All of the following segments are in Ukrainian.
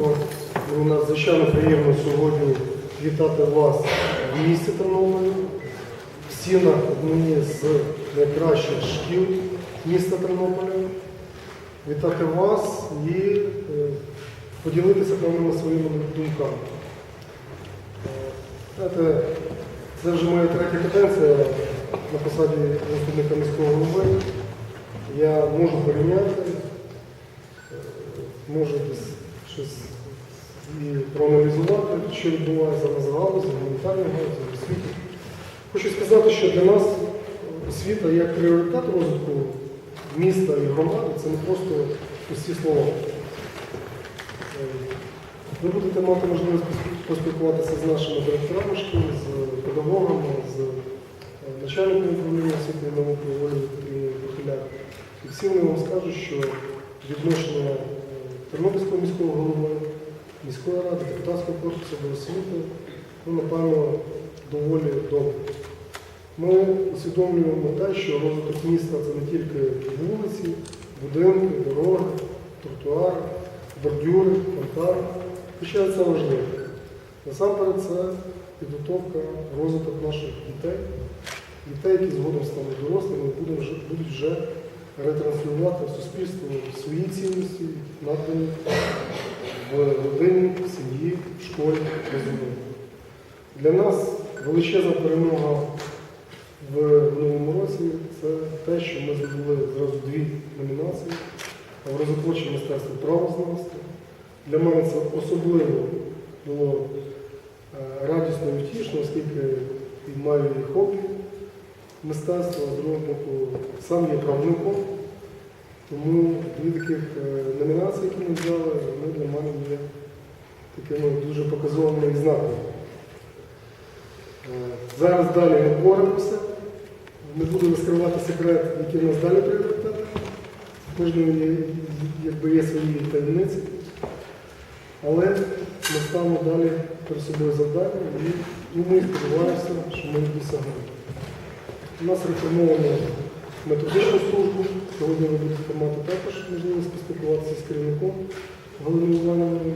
Ну, Надзвичайно приємно сьогодні вітати вас в місті Тернополі, в стінах однієї з найкращих шкіл міста Тернополя. Вітати вас і е, поділитися певними своїми думками. Е, Знаєте, це вже моя третя каденція на посаді заступника міського голови. Я можу порівняти, е, можу десь щось і проаналізувати, що відбувається на загалу, з гуманітарної галузі, в освіті. Хочу сказати, що для нас освіта як пріоритет розвитку міста і громади це не просто пусті слова. Ви будете мати можливість поспілкуватися з нашими директорами шкіл, з педагогами, з е, начальником управління освіти і науки Олею Петрівною І всі вони вам скажуть, що відношення Тернопільського міського голови, міської ради, депутатського корпусу до освіти, ну, напевно, доволі добре. Ми усвідомлюємо те, що розвиток міста це не тільки вулиці, будинки, дороги, тротуари, бордюри, фонтани. Хоча це важливо. Насамперед це підготовка, розвиток наших дітей, дітей, які згодом стануть дорослими будуть вже ретранслювати в суспільство свої цінності, надані в родині, в сім'ї, в школі, розумінні. Для нас величезна перемога в минулому році це те, що ми здобули зразу дві номінації в розотворче мистецтво правознавства. Для мене це особливо було е, радісно і втішно, оскільки маю і хобі мистецтва, а з другого боку, сам є правником. Тому дві таких е, номінації, які ми взяли, вони для мене є такими дуже показовими і знаковими. Е, Зараз далі ми боремося. Не буду розкривати секрет, які в нас далі пріоритети. Кожного якби є свої таємниці. Але ми ставимо далі перед собою завдання і ми сподіваємося, що ми їх досягнемо. У нас реформовано методичну службу. Сьогодні ви будете мати також можливість поспілкуватися з керівником Галиною Івановною.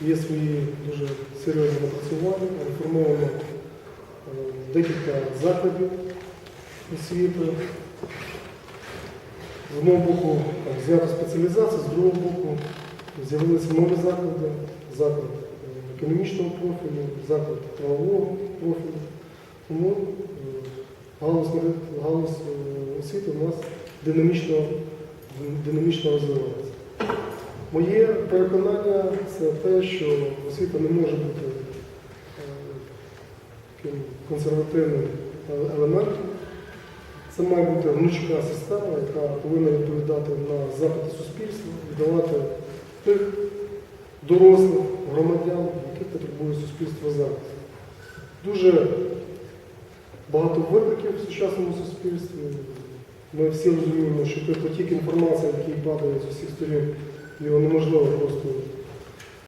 Є свої дуже серйозні напрацювання, реформовано е, декілька закладів освіти. З одного боку знято спеціалізацію, з другого боку з'явилися нові заклади, заклад е, економічного профілю, заклад правового профілю. Тому е, галузь, галузь освіти у нас динамічно, динамічно розвивається. Моє переконання це те, що освіта не може бути е, таким консервативним елементом. Це має бути гнучка система, яка повинна відповідати на запити суспільства і давати тих дорослих громадян, яких потребує суспільство зараз. Дуже багато викликів в сучасному суспільстві. Ми всі розуміємо, що той потік інформації, який падає з усіх сторін, його неможливо просто